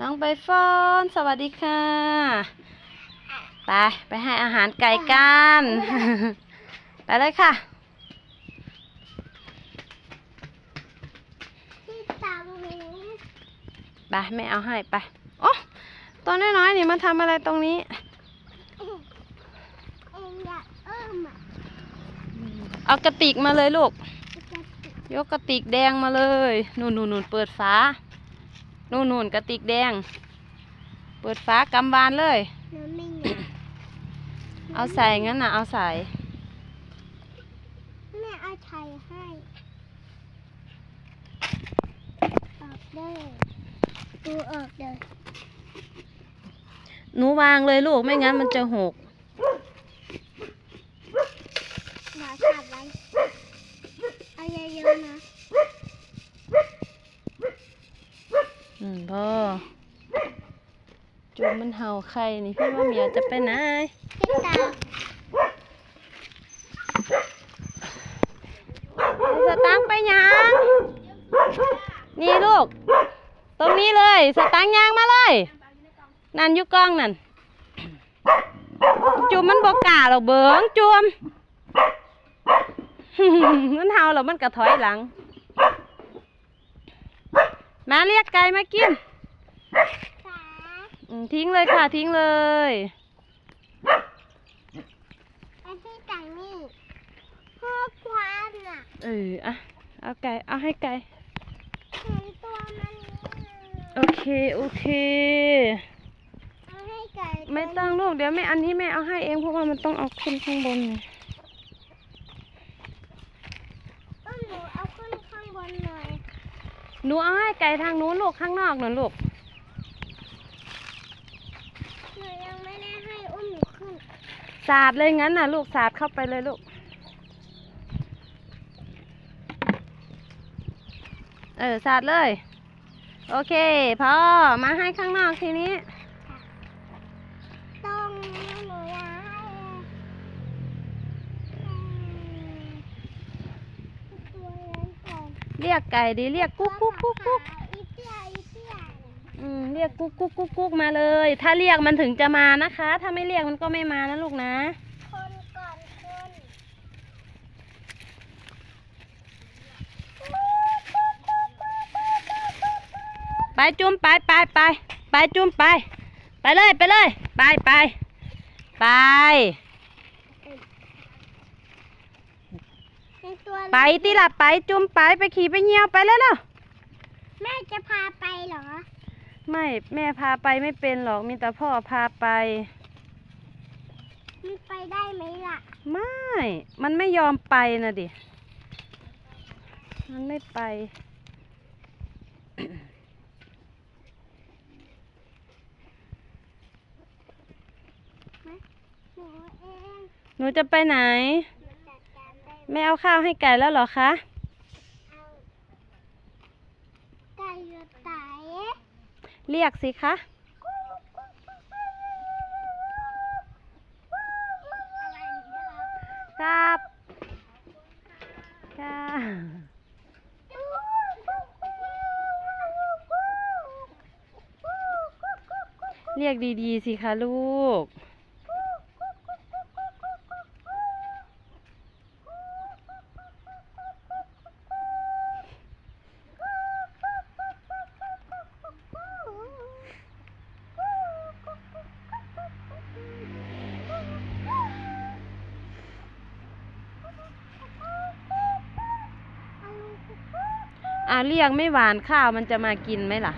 น้องใบฟอนสวัสดีค่ะ ไป ไปให้อาหารไก่กัน ไปเลยค่ะที่ตังนี้ไปไม่เอาให้ไปโอ้ตัวน้อยๆนี่มาทำอะไรตรงนี้เองอยากเอิ่มอะเอากระติกมาเลยลูกจะติดยกกระติกแดงมาเลย นู่นนู่นนู่นเปิดฝา นู่นนู่นกระติกแดง เปิดฝากำบานเลย น้ำไม่หนาเอาใส่งั้นนะเอาใส่แม่เอาไทยให้ออกเลยดูออกเลยหนูวางเลยลูกไม่งั้นมันจะหก หมาขับไว้เอาเยอะๆนะ อืมพ่อจู มันเห่าใครนี่พี่ว่าเหมียวจะไปไหนที่ตาสตางค์ไปยังนี่ลูก ตรงนี้เลย สตางค์ยางมาเลย นั่นยุกล้องนั่นจูมมันบอกกาหรอกเบิงจูมมันเห่าแล้วมันกระถอยหลัง มาเรียกไก่มากิน ทิ้งเลยค่ะ ทิ้งเลยไอ้ที่ตังนี่พ่อควันอะเอออะเอาไก่เอาให้ไก่เห็นตัวมันโอเคโอเคเอาให้ไก่ไม่ต้องลูกเดี๋ยวแม่อันนี้แม่เอาให้เองเพราะว่ามันต้องเอาขึ้นข้างบนไงต้นหนูเอาขึ้นข้างบนหน่อยหนูเอาให้ไก่ทางนู้นลูกข้างนอกหน่อยลูก หนูยังไม่ได้ให้อุ้มหนูขึ้น สาดเลยงั้นน่ะ ลูกสาดเข้าไปเลยลูก เออสาดเลย โอเคพ่อมาให้ข้างนอกทีนี้ ต้องหนูอยากให้ตัวนั้นก่อนเรียกไก่ดิเรียกกุ๊กกุ๊กกุ๊กกุ๊กอีเตี้ยอีเตี้ย อืมเรียกกุ๊กกุ๊กกุ๊กกุ๊กมาเลย ถ้าเรียกมันถึงจะมานะคะ ถ้าไม่เรียกมันก็ไม่มานะลูกนะ คนก่อนคนไปจุ่มไปไปไปไปจุ่มไป ไปเลยไปเลย ไปไปไปในตัวไปที่หลับไปจุ่มไปไปขี่ไปเหี่ยวไปแล้วเนาะ แม่จะพาไปเหรอ ไม่แม่พาไปไม่เป็นหรอกมีแต่พ่อพาไป มันไปได้ไหมล่ะ ไม่ มันไม่ยอมไปนะดิ มันไม่ไป หนูเองหนูจะไปไหนหนูจัดการได้แม่เอาข้าวให้ไก่แล้วเหรอคะ เอาไก่อยู่ไหน เรียกสิคะครับครับค่ะเรียกดีๆสิคะลูก อ่าเรียกไม่หวานข้าวมันจะมากินไหมล่ะ